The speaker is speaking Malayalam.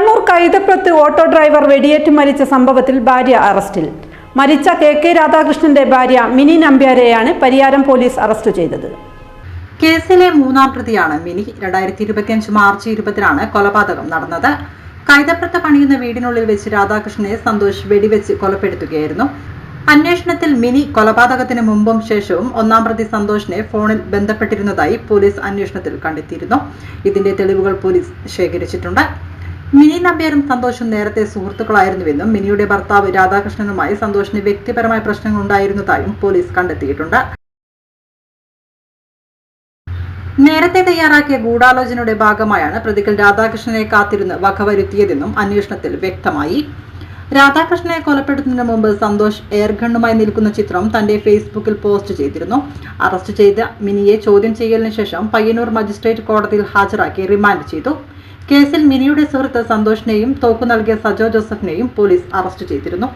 കണ്ണൂർ കൈതപ്രത്ത് ഓട്ടോ ഡ്രൈവർ വെടിയേറ്റ് മരിച്ച സംഭവത്തിൽ ഭാര്യ അറസ്റ്റിൽ. മരിച്ച കെ കെ രാധാകൃഷ്ണന്റെ ഭാര്യ മിനി നമ്പ്യാരെയാണ് പരിയാരം പോലീസ് അറസ്റ്റ് ചെയ്തത്. കേസിലെ മൂന്നാം പ്രതിയാണ് മിനി. രണ്ടായിരത്തി ഇരുപത്തിയഞ്ച് മാർച്ച് ഇരുപതിനാണ് കൊലപാതകം നടന്നത്. കൈതപ്രത്ത് പണിയുന്ന വീടിനുള്ളിൽ വെച്ച് രാധാകൃഷ്ണനെ സന്തോഷ് വെടിവെച്ച് കൊലപ്പെടുത്തുകയായിരുന്നു. അന്വേഷണത്തിൽ മിനി കൊലപാതകത്തിന് മുമ്പും ശേഷവും ഒന്നാം പ്രതി സന്തോഷിനെ ഫോണിൽ ബന്ധപ്പെട്ടിരുന്നതായി പോലീസ് അന്വേഷണത്തിൽ കണ്ടെത്തിയിരുന്നു. ഇതിന്റെ തെളിവുകൾ പോലീസ് ശേഖരിച്ചിട്ടുണ്ട്. മിനി നമ്പ്യാരും സന്തോഷും നേരത്തെ സുഹൃത്തുക്കളായിരുന്നുവെന്നും മിനിയുടെ ഭർത്താവ് രാധാകൃഷ്ണനുമായി സന്തോഷിന് വ്യക്തിപരമായ പ്രശ്നങ്ങൾ ഉണ്ടായിരുന്നതായും പോലീസ് കണ്ടെത്തിയിട്ടുണ്ട്. നേരത്തെ തയ്യാറാക്കിയ ഗൂഢാലോചനയുടെ ഭാഗമായാണ് പ്രതികൾ രാധാകൃഷ്ണനെ കാത്തിരുന്ന് വകവരുത്തിയതെന്നും അന്വേഷണത്തിൽ വ്യക്തമായി. രാധാകൃഷ്ണനെ കൊലപ്പെടുത്തുന്നതിന് മുമ്പ് സന്തോഷ് എയർഗണ്ണുമായി നിൽക്കുന്ന ചിത്രം തന്റെ ഫേസ്ബുക്കിൽ പോസ്റ്റ് ചെയ്തിരുന്നു. അറസ്റ്റ് ചെയ്ത മിനിയെ ചോദ്യം ചെയ്യലിന് ശേഷം പയ്യന്നൂർ മജിസ്ട്രേറ്റ് കോടതിയിൽ ഹാജരാക്കി റിമാൻഡ് ചെയ്തു. കേസിൽ മിനിയുടെ സുഹൃത്ത് സന്തോഷിനെയും തോക്കു നൽകിയ സജോ ജോസഫിനെയും പോലീസ് അറസ്റ്റ് ചെയ്തിരുന്നു